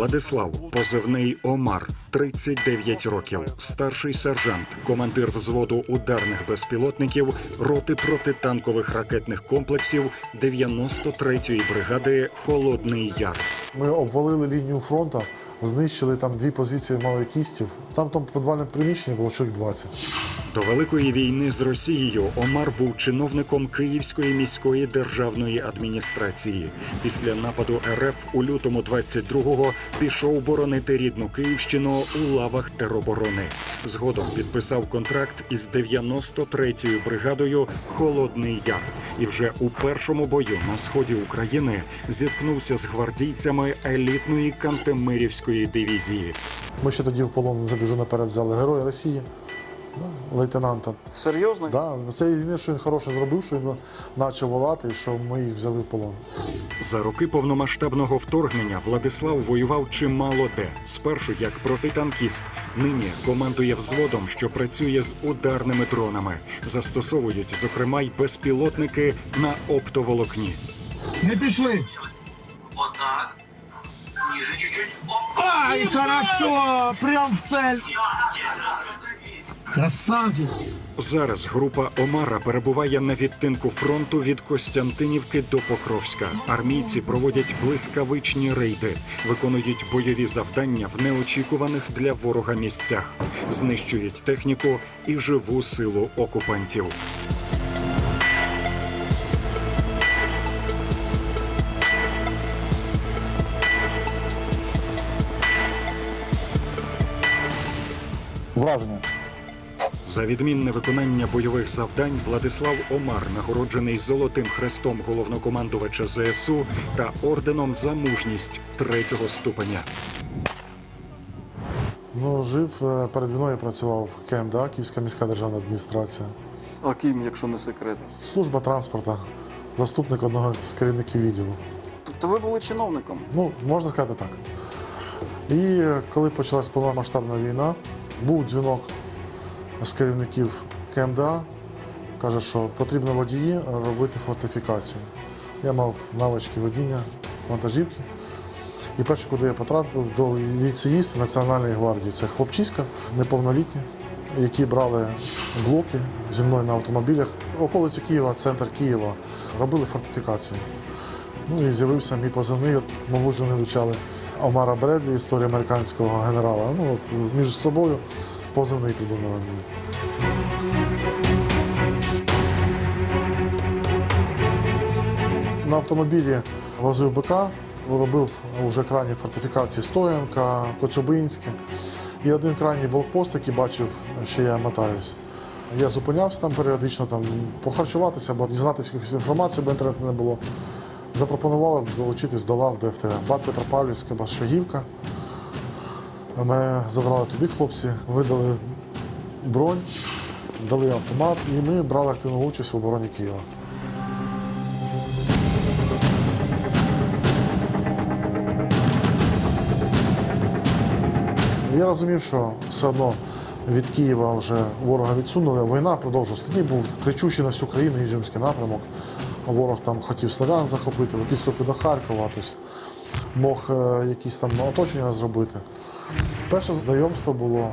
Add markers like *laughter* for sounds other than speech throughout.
Владислав, позивний Омар, 39 років, старший сержант, командир взводу ударних безпілотників роти протитанкових ракетних комплексів 93-ї бригади Холодний Яр. Ми обвалили лінію фронту, знищили там дві позиції малойкістів. Там в тому підвальному приміщенні було чоловік 20. До великої війни з Росією Омар був чиновником Київської міської державної адміністрації. Після нападу РФ у лютому 22-го пішов боронити рідну Київщину у лавах тероборони. Згодом підписав контракт із 93-ю бригадою Холодний Яр. І вже у першому бою на сході України зіткнувся з гвардійцями елітної Кантемирівської дивізії. Ми ще тоді в полон забіжу наперед взяли героя Росії, да, лейтенанта. Серйозно? Да, це єдине, що він хороше зробив, що він почав волати, і що ми їх взяли в полон. За роки повномасштабного вторгнення Владислав воював чимало де. Спершу як протитанкіст. Нині командує взводом, що працює з ударними дронами. Застосовують, зокрема, й безпілотники на оптоволокні. Не пішли. Вот так. Ниже чуть-чуть. Ай, хорошо! Прям в цель. Красавчик. Зараз група Омара перебуває на відтинку фронту від Костянтинівки до Покровська. Армійці проводять блискавичні рейди, виконують бойові завдання в неочікуваних для ворога місцях, знищують техніку і живу силу окупантів. Враження. За відмінне виконання бойових завдань Владислав Омар нагороджений золотим хрестом головнокомандувача ЗСУ та орденом за мужність третього ступеня. Ну, жив е, перед війною працював в КМДА, Київська міська державна адміністрація. А ким, якщо не секрет? Служба транспорту, заступник одного з керівників відділу. Тобто ви були чиновником? Ну, можна сказати так. І е, коли почалась повномасштабна війна, був дзвінок з керівників КМДА, каже, що потрібно водії робити фортифікації. Я мав навички водіння вантажівки. І перше, куди я потрапив, до ліцеїста Національної гвардії. Це хлопчиська, неповнолітні, які брали блоки зі мною на автомобілях. Околиці Києва, центр Києва, робили фортифікації. Ну і з'явився мій позивний, от, мабуть, вони вивчали Омара Бредлі, історію американського генерала. Ну от між собою позивний придумали мені. На автомобілі возив БК, робив вже крайні фортифікації Стоянка, Коцюбинське. І один крайній блокпост, який бачив, що я мотаюсь. Я зупинявся там періодично там, похарчуватися або дізнатися якусь інформацію, бо інтернету не було. Запропонували долучитись до лав ДФТ. Бат Петропавлівська, Басшагівка. Мене забрали туди хлопці, видали бронь, дали автомат, і ми брали активну участь в обороні Києва. Я розумів, що все одно від Києва вже ворога відсунули. Війна продовжувалась. Тоді був кричущий на всю країну Ізюмський напрямок. Ворог там хотів Слов'ян захопити, в підступі до Харкова, тобто мог е, якісь там оточення зробити. Перше знайомство було,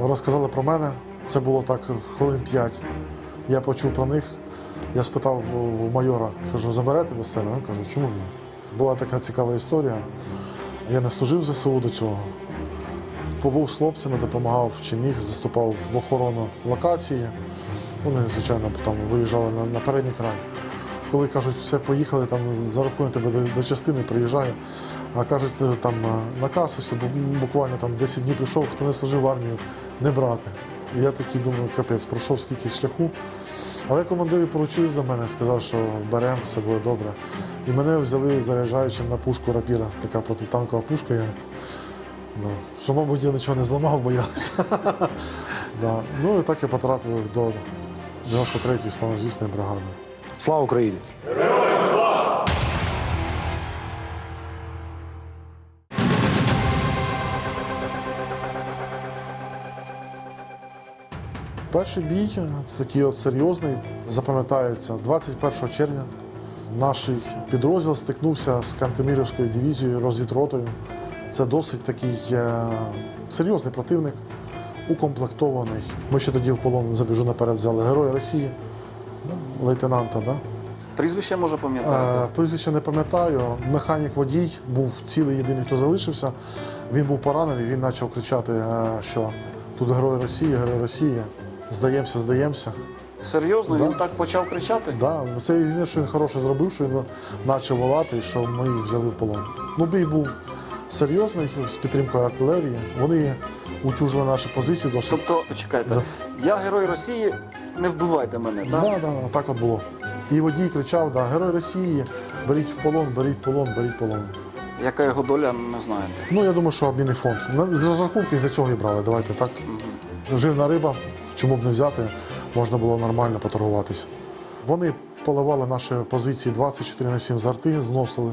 розказали про мене. Це було так хвилин п'ять. Я почув про них. Я спитав в майора, кажу, заберете до себе? Він каже, чому ні? Була така цікава історія. Я не служив ЗСУ до цього. Побув з хлопцями, допомагав чи міг, заступав в охорону локації. Вони, звичайно, там виїжджали на, на передній край. Коли кажуть, все, поїхали, там зарахуємо тебе до, до частини, приїжджаю. А кажуть, «Е, там е, наказ, ось, буквально там 10 днів прийшов, хто не служив в армію, не брати. І я такий думаю, капець, пройшов скільки шляху. Але командир поручив за мене, сказав, що беремо, все буде добре. І мене взяли заряджаючим на пушку рапіра, така протитанкова пушка. Я, ну, що, мабуть, я нічого не зламав, боявся. *laughs* да. Ну і так я потрапив до 93-ї славнозвісної бригади. Слава Україні! Перший бій це такий от серйозний, запам'ятається 21 червня Наш підрозділ стикнувся з Кантемірівською дивізією, розвідротою. Це досить такий е, серйозний противник, укомплектований. Ми ще тоді в полон забіжу наперед взяли Героя Росії, лейтенанта. Да? Прізвище може пам'ятаєте? Е, Прізвище не пам'ятаю. Механік водій був цілий єдиний, хто залишився. Він був поранений, він почав кричати, е, що тут герой Росії, герой Росії. Здаємося, здаємося. Серйозно, да. він так почав кричати? Да, це єдине, що він хороше зробив, що він почав волати, що ми їх взяли в полон. Ну, бій був серйозний з підтримкою артилерії. Вони утюжили наші позиції досить. Тобто, почекайте, Да. я герой Росії, не вбивайте мене, так? Да, да, так от було. І водій кричав: да, Герой Росії, беріть в полон, беріть в полон, беріть в полон. Яка його доля, не знаєте. Ну, я думаю, що обмінний фонд. На- З розрахунки за цього і брали. Давайте так. Жирна риба, чому б не взяти, можна було нормально поторгуватися. Вони поливали наші позиції 24 на 7 з арти, зносили.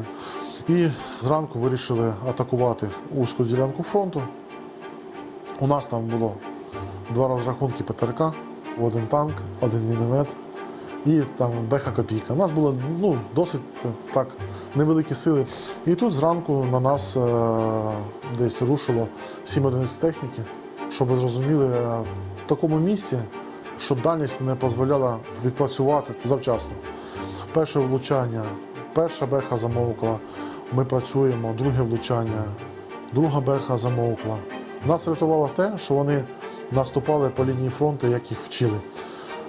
І зранку вирішили атакувати узьку ділянку фронту. У нас там було два розрахунки ПТРК, один танк, один міномет і там беха копійка. У нас було ну, досить так невеликі сили. І тут зранку на нас е, десь рушило 7 одиниць техніки, щоб зрозуміли, е, в такому місці, що дальність не дозволяла відпрацювати завчасно. Перше влучання, перша беха замовкла, ми працюємо, друге влучання, друга беха замовкла. Нас рятувало те, що вони наступали по лінії фронту, як їх вчили.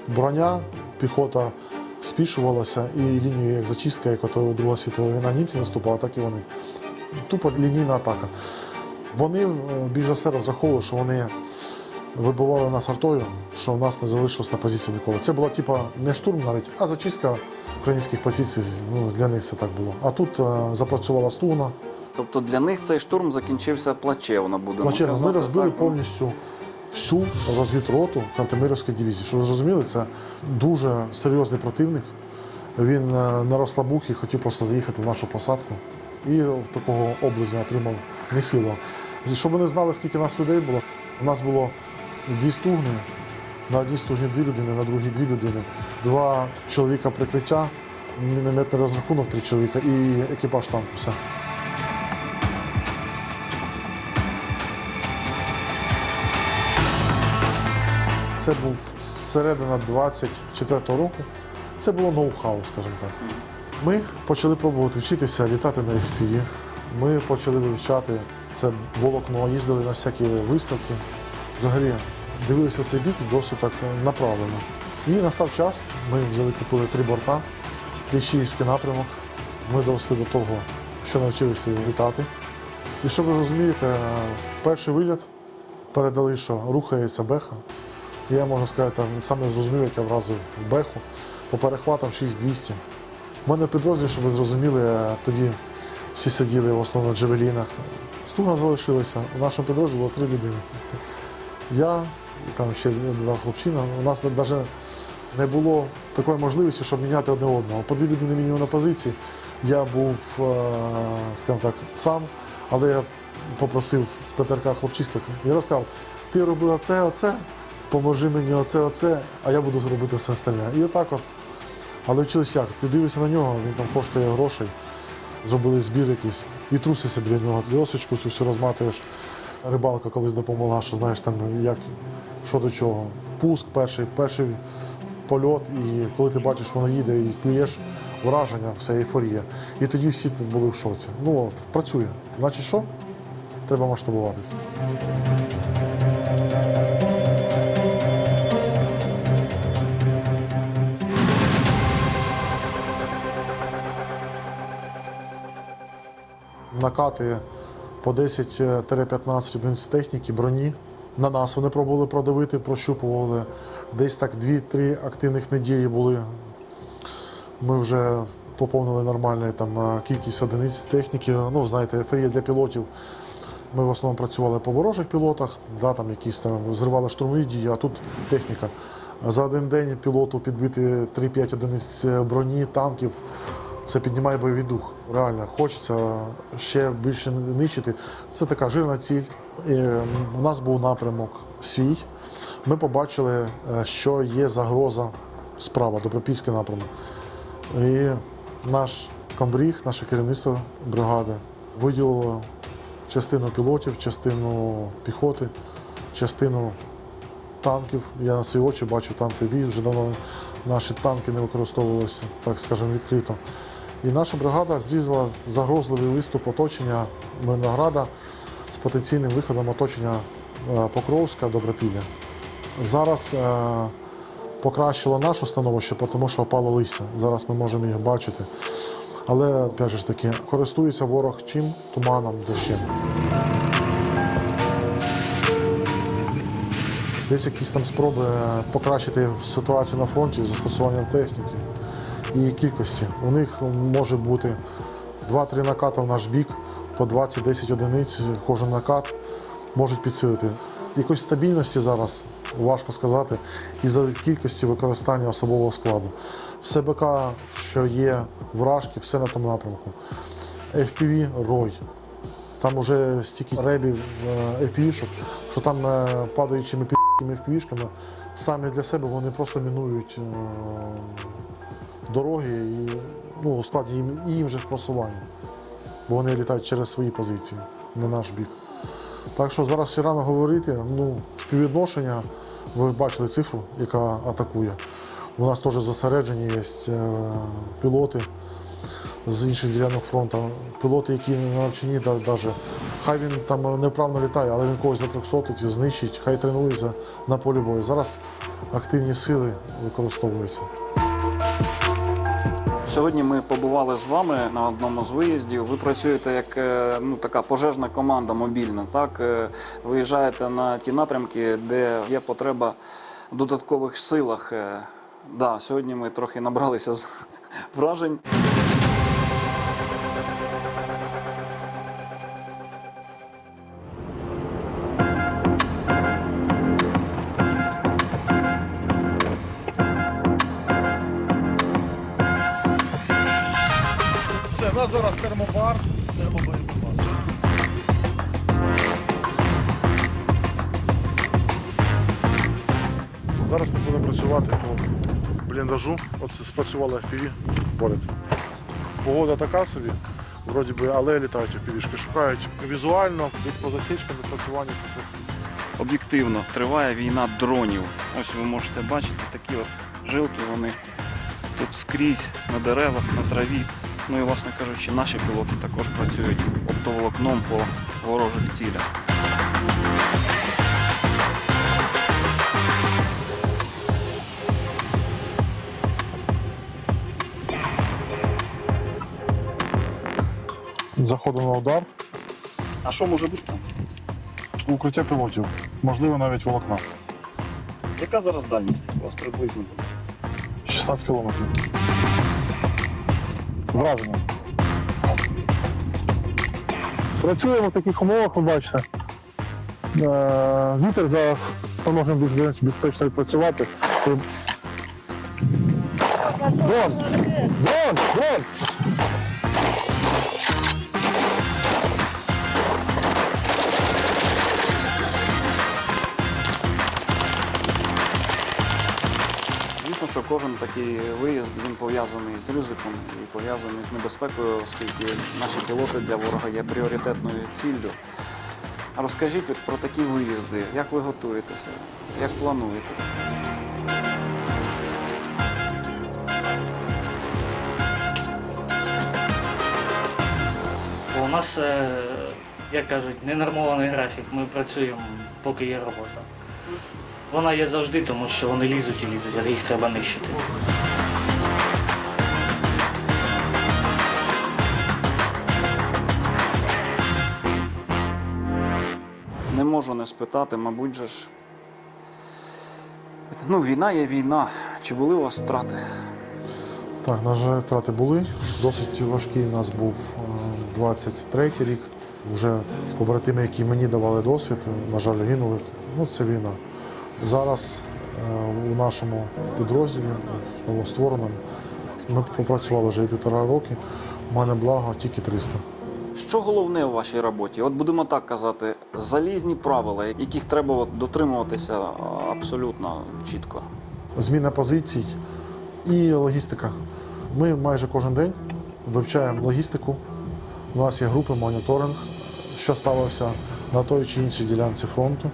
Броня, піхота спішувалася, і лінію як зачистка, як ото Друга світова війна німці наступала, так і вони. Тупо лінійна атака. Вони е, більш за все розраховували, що вони вибивали нас артою, що в нас не залишилось на позиції ніколи. Це була типа не штурм навіть, а зачистка українських позицій. Ну, для них це так було. А тут е, запрацювала стугна. Тобто для них цей штурм закінчився плачевно, будемо Плачевно. Ми розбили так? повністю всю розвідроту Кантемирівської дивізії. Щоб ви зрозуміли, це дуже серйозний противник. Він е, на розслабухі хотів просто заїхати в нашу посадку і такого облизня отримав нехило. Щоб ви не знали, скільки нас людей було, у нас було дві стугни. На одній стугні дві людини, на другій дві людини, два чоловіка прикриття, мінометний розрахунок три чоловіка і екіпаж танку. Все. Це був середина 24-го року. Це було ноу-хау, скажімо так. Ми почали пробувати вчитися літати на FPV. Ми почали вивчати це волокно, їздили на всякі виставки. Взагалі дивилися цей бік досить так направлено. І настав час, ми взяли купили три борта, Кліщіївський напрямок. Ми доросли до того, що навчилися літати. І щоб ви розумієте, перший виліт передали, що рухається беха. Я можу сказати, там саме зрозумів, як я вразив беху по перехватам 6200. У мене підрозділ, щоб ви зрозуміли, е, тоді всі сиділи в основному на джевелінах. Стуга залишилася. У нашому підрозділі було три людини. Я там ще два хлопчина. У нас навіть не було такої можливості, щоб міняти одне одного. По дві людини мінімум на позиції. Я був, е, скажімо так, сам, але я попросив з ПТРК хлопчиська і розказав, ти роби оце, оце, поможи мені оце, оце, а я буду робити все остальне. І отак от. Але вчились як? Ти дивишся на нього, він там коштує грошей, зробили збір якийсь і трусишся біля нього. Зосочку цю всю розматуєш. Рибалка колись допомогла, що знаєш там як, що до чого. Пуск перший, перший польот, і коли ти бачиш, воно їде і клюєш враження, вся ейфорія. І тоді всі були в шоці. Ну от, працює. Значить що? Треба масштабуватися. накати по 10-15 одиниць техніки, броні. На нас вони пробували продавити, прощупували. Десь так 2-3 активних неділі були. Ми вже поповнили нормальну там, е, кількість одиниць техніки. Ну, знаєте, еферія для пілотів. Ми в основному працювали по ворожих пілотах, да, там якісь там зривали штурмові дії, а тут техніка. За один день пілоту підбити 3-5 одиниць броні, танків. Це піднімає бойовий дух. Реально, хочеться ще більше нищити. Це така жирна ціль. І у нас був напрямок свій. Ми побачили, е, що є загроза справа, Добропільський напрямок. І наш комбріг, наше керівництво бригади виділило частину пілотів, частину піхоти, частину танків. Я на свої очі бачив танковий бій. Вже давно наші танки не використовувалися, так скажемо, відкрито. І наша бригада зрізала загрозливий виступ оточення Мирнограда з потенційним виходом оточення е, Покровська, Добропілля. Зараз е, покращило наше становище, тому що опало листя. Зараз ми можемо їх бачити. Але опять же таки, користується ворог чим? Туманом, дощем. Десь якісь там спроби е, покращити ситуацію на фронті з застосуванням техніки і кількості. У них може бути 2-3 накати в наш бік, по 20-10 одиниць кожен накат можуть підсилити. Якоїсь стабільності зараз важко сказати із-за кількості використання особового складу. Все БК, що є вражки, все на тому напрямку. FPV рой. Там уже стільки ребів FPV-шок, що там е, падаючими пі***кими FPV-шками самі для себе вони просто мінують е, дороги і ну, у складі їм, їм же просування. Бо вони літають через свої позиції на наш бік. Так що зараз ще рано говорити, ну, співвідношення, ви бачили цифру, яка атакує. У нас теж зосереджені є е, пілоти з інших ділянок фронту. Пілоти, які на навчанні, да, хай він там невправно літає, але він когось затрьохсотить, знищить, хай тренується на полі бою. Зараз активні сили використовуються. Сьогодні ми побували з вами на одному з виїздів. Ви працюєте як е, ну, така пожежна команда мобільна. Так? Е, Виїжджаєте на ті напрямки, де є потреба в додаткових силах. Е, Да, сьогодні ми трохи набралися з вражень. Зараз ми будемо працювати по бліндажу. От спрацювала FPV поряд. Погода така собі, вроді би, але літають FPV-шки. Шукають візуально, десь по засічкам, відпрацювання. Об'єктивно триває війна дронів. Ось ви можете бачити такі от жилки, вони тут скрізь на деревах, на траві. Ну і, власне кажучи, наші пілоти також працюють оптоволокном по ворожих цілях. Заходимо на удар, А що може бути там? укриття пілотів, можливо навіть волокна. Яка зараз дальність у вас приблизно буде? 16 кілометрів. Враження. Працюємо в таких умовах, ви бачите. Е, Вітер зараз ми можемо більш безпечно відпрацювати. Дрон! Дрон! Дрон! Звісно, що кожен такий виїзд він пов'язаний з ризиком і пов'язаний з небезпекою, оскільки наші пілоти для ворога є пріоритетною ціллю. Розкажіть от про такі виїзди, як ви готуєтеся, як плануєте? У нас, е, як кажуть, ненормований графік. Ми працюємо, поки є робота. Вона є завжди, тому що вони лізуть і лізуть, а їх треба нищити. Не можу не спитати, мабуть же ж. Ну, війна є війна. Чи були у вас втрати? Так, на жаль, втрати були. Досить важкий у нас був е, 23-й рік. Вже побратими, які мені давали досвід, на жаль, гинули. Ну, це війна. Зараз е, у нашому підрозділі, новоствореному, ми попрацювали вже півтора роки. У мене благо тільки 300. Що головне у вашій роботі? От будемо так казати, залізні правила, яких треба дотримуватися абсолютно чітко. Зміна позицій і логістика. Ми майже кожен день вивчаємо логістику. У нас є групи моніторинг, що сталося на той чи іншій ділянці фронту.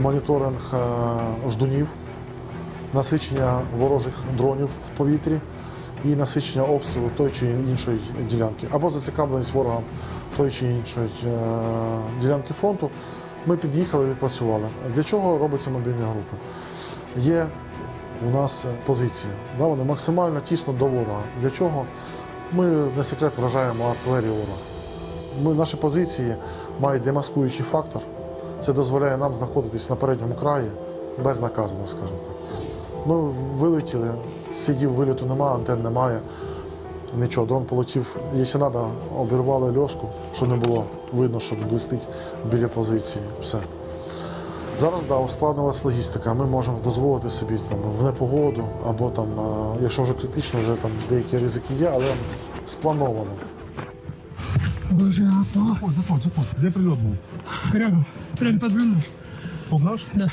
Моніторинг е, ждунів, насичення ворожих дронів в повітрі і насичення обстрілу тої чи іншої ділянки, або зацікавленість ворогам тої чи іншої е, ділянки фронту. Ми під'їхали, відпрацювали. Для чого робляться мобільні групи? Є у нас позиції, да, вони максимально тісно до ворога. Для чого? Ми не секрет вражаємо артилерію ворога. Ми, наші позиції мають демаскуючий фактор. Це дозволяє нам знаходитись на передньому краї безнаказано, скажімо так. Ми вилетіли, слідів виліту немає, антенн немає. Нічого, дрон полетів, якщо треба, обірвали льоску, щоб не було видно, що блистить біля позиції. Все. Зараз да, ускладнилась логістика. Ми можемо дозволити собі там, в непогоду, або там, е, якщо вже критично, вже там деякі ризики є, але сплановано. Дуже. Заходь, заходь, заходь. Де прильот був? Рядом. Прям под наш. Под наш? Да.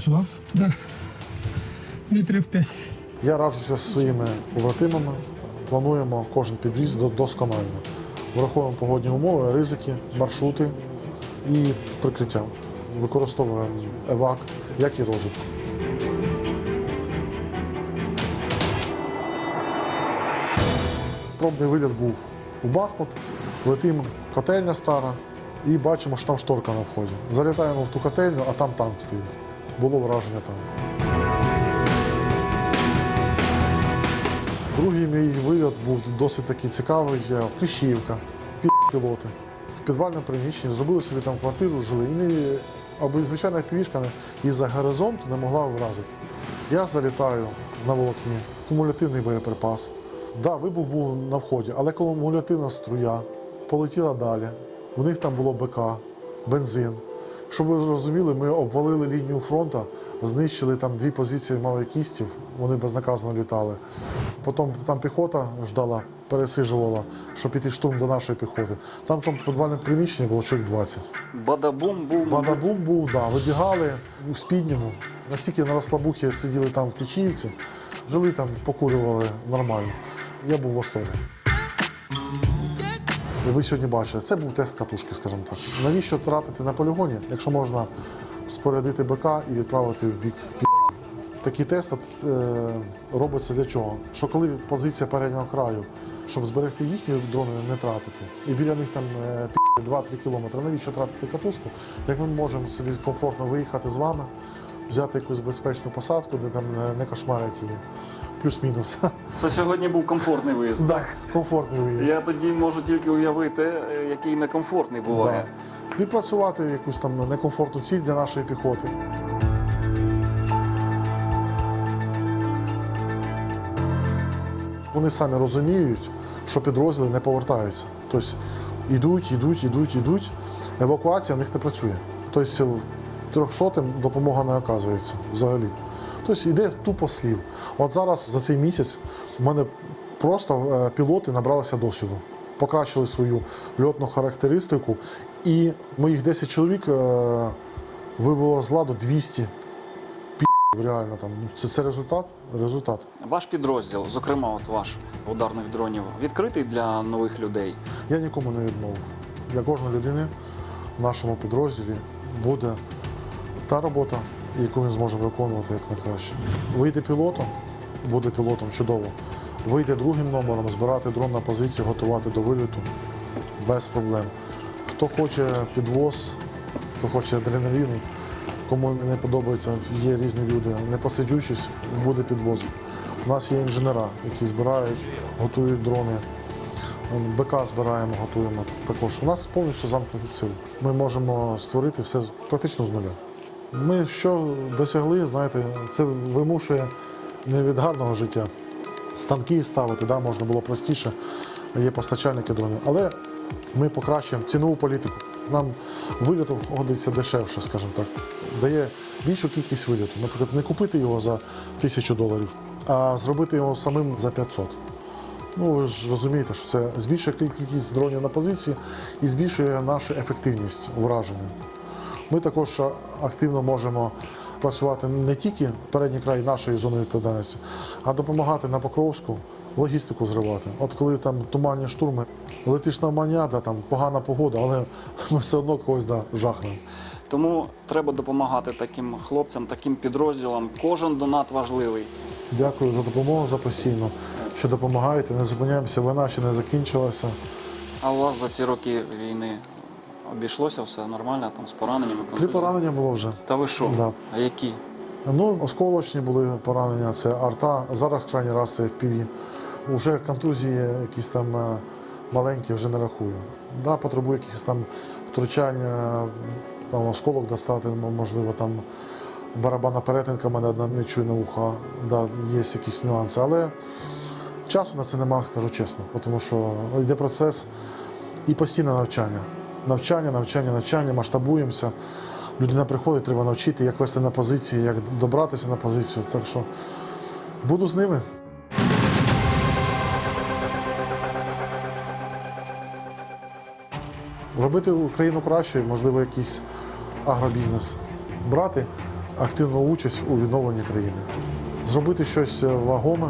Сюди? Да. Метрів п'ять. Я раджуся зі своїми побратимами. Плануємо кожен підвіз досконально. Враховуємо погодні умови, ризики, маршрути і прикриття. Використовуємо евак, як і розвитку. Пробний виліт був у Бахмут, летимо котельня стара і бачимо, що там шторка на вході. Залітаємо в ту котельню, а там танк стоїть. Було враження танку. Другий мій вильот був досить такий цікавий. е, Кліщівка, пілоти. В підвальному приміщенні зробили собі там квартиру, жили. І не, аби звичайна півішка із-за горизонту не могла вразити. Я залітаю на волокні, кумулятивний боєприпас. Да, вибух був на вході, але кумулятивна струя полетіла далі. У них там було БК, бензин. Щоб ви зрозуміли, ми обвалили лінію фронту, знищили там дві позиції мавикістів, вони безнаказано літали. Потім там піхота ждала, пересижувала, щоб піти штурм до нашої піхоти. Там в тому підвальному приміщенні було чоловік 20. Бадабум був. Бадабум був, да, вибігали у спідньому. Настільки на розслабухі сиділи там в Ключіївці, жили там, покурювали нормально. Я був в восторгі. Ви сьогодні бачили, це був тест катушки, скажімо так. Навіщо тратити на полігоні, якщо можна спорядити БК і відправити в бік пі***? Такий тест е, робиться для чого? Що коли позиція переднього краю, щоб зберегти їхні дрони, не тратити, і біля них там е, пі***, 2-3 кілометри, навіщо тратити катушку? Як ми можемо собі комфортно виїхати з вами, взяти якусь безпечну посадку, де там не кошмарять її, плюс-мінус. *laughs* Це сьогодні був комфортний виїзд. Так, комфортний виїзд. Я тоді можу тільки уявити, який некомфортний буває. Да. Відпрацювати якусь там некомфортну ціль для нашої піхоти. Вони самі розуміють, що підрозділи не повертаються. Тобто йдуть, йдуть, йдуть, йдуть. Евакуація в них не працює. Тобто трьохсотим допомога не оказується взагалі. Тобто йде тупо слів. От зараз за цей місяць в мене просто е, пілоти набралися досвіду, покращили свою льотну характеристику, і моїх 10 чоловік е, вивело з ладу 200 пі***ів реально там. Ну, Це, це результат? Результат. Ваш підрозділ, зокрема, от ваш ударних дронів, відкритий для нових людей. Я нікому не відмовив. Для кожної людини в нашому підрозділі буде та робота, яку він зможе виконувати як найкраще. Вийде пілотом, буде пілотом чудово. Вийде другим номером, збирати дрон на позиції, готувати до виліту без проблем. Хто хоче підвоз, хто хоче адреналіну, кому не подобається, є різні люди. Не посиджучись, буде підвоз. У нас є інженера, які збирають, готують дрони. БК збираємо, готуємо також. У нас повністю замкнутий ціль. Ми можемо створити все практично з нуля. Ми що досягли, знаєте, це вимушує не від гарного життя. Станки ставити, да, можна було простіше, є постачальники дронів. Але ми покращуємо цінову політику. Нам виліт обходиться дешевше, скажімо так. Дає більшу кількість виліту. Наприклад, не купити його за тисячу доларів, а зробити його самим за 500. Ну, ви ж розумієте, що це збільшує кількість дронів на позиції і збільшує нашу ефективність враження. Ми також активно можемо працювати не тільки передній край нашої зони відповідальності, а допомагати на Покровську логістику зривати. От коли там туманні штурми, летиш на маня, там погана погода, але *laughs* ми все одно когось да, жахнемо. Тому треба допомагати таким хлопцям, таким підрозділам. Кожен донат важливий. Дякую за допомогу за постійно, що допомагаєте. Не зупиняємося, війна ще не закінчилася. А у вас за ці роки війни обійшлося все нормально, там з пораненнями? Три поранення було вже. Та ви що? Да. А які? Ну, осколочні були поранення, це арта. Зараз крайній раз це FPV. Уже контузії якісь там е, маленькі вже не рахую. Да, потребує якихось там втручання, там осколок достати, можливо, там барабанна перетинка в мене одна не чує на ухо, да, є якісь нюанси. Але часу на це немає, скажу чесно, тому що йде процес і постійне навчання. Навчання, навчання, навчання, масштабуємося. Людина приходить, треба навчити, як вести на позиції, як добратися на позицію. Так що буду з ними. Робити Україну кращою, можливо, якийсь агробізнес. Брати активну участь у відновленні країни. Зробити щось вагоме,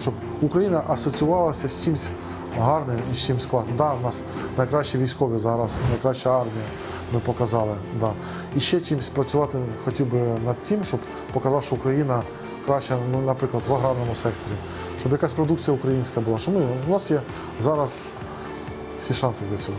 щоб Україна асоціювалася з чимось гарним і чимось класним. Да, у нас найкращі військові зараз, найкраща армія. Ми показали. Да. І ще чимось працювати хотів би над тим, щоб показав, що Україна краща, ну, наприклад, в аграрному секторі, щоб якась продукція українська була. Що ми, у нас є зараз всі шанси для цього.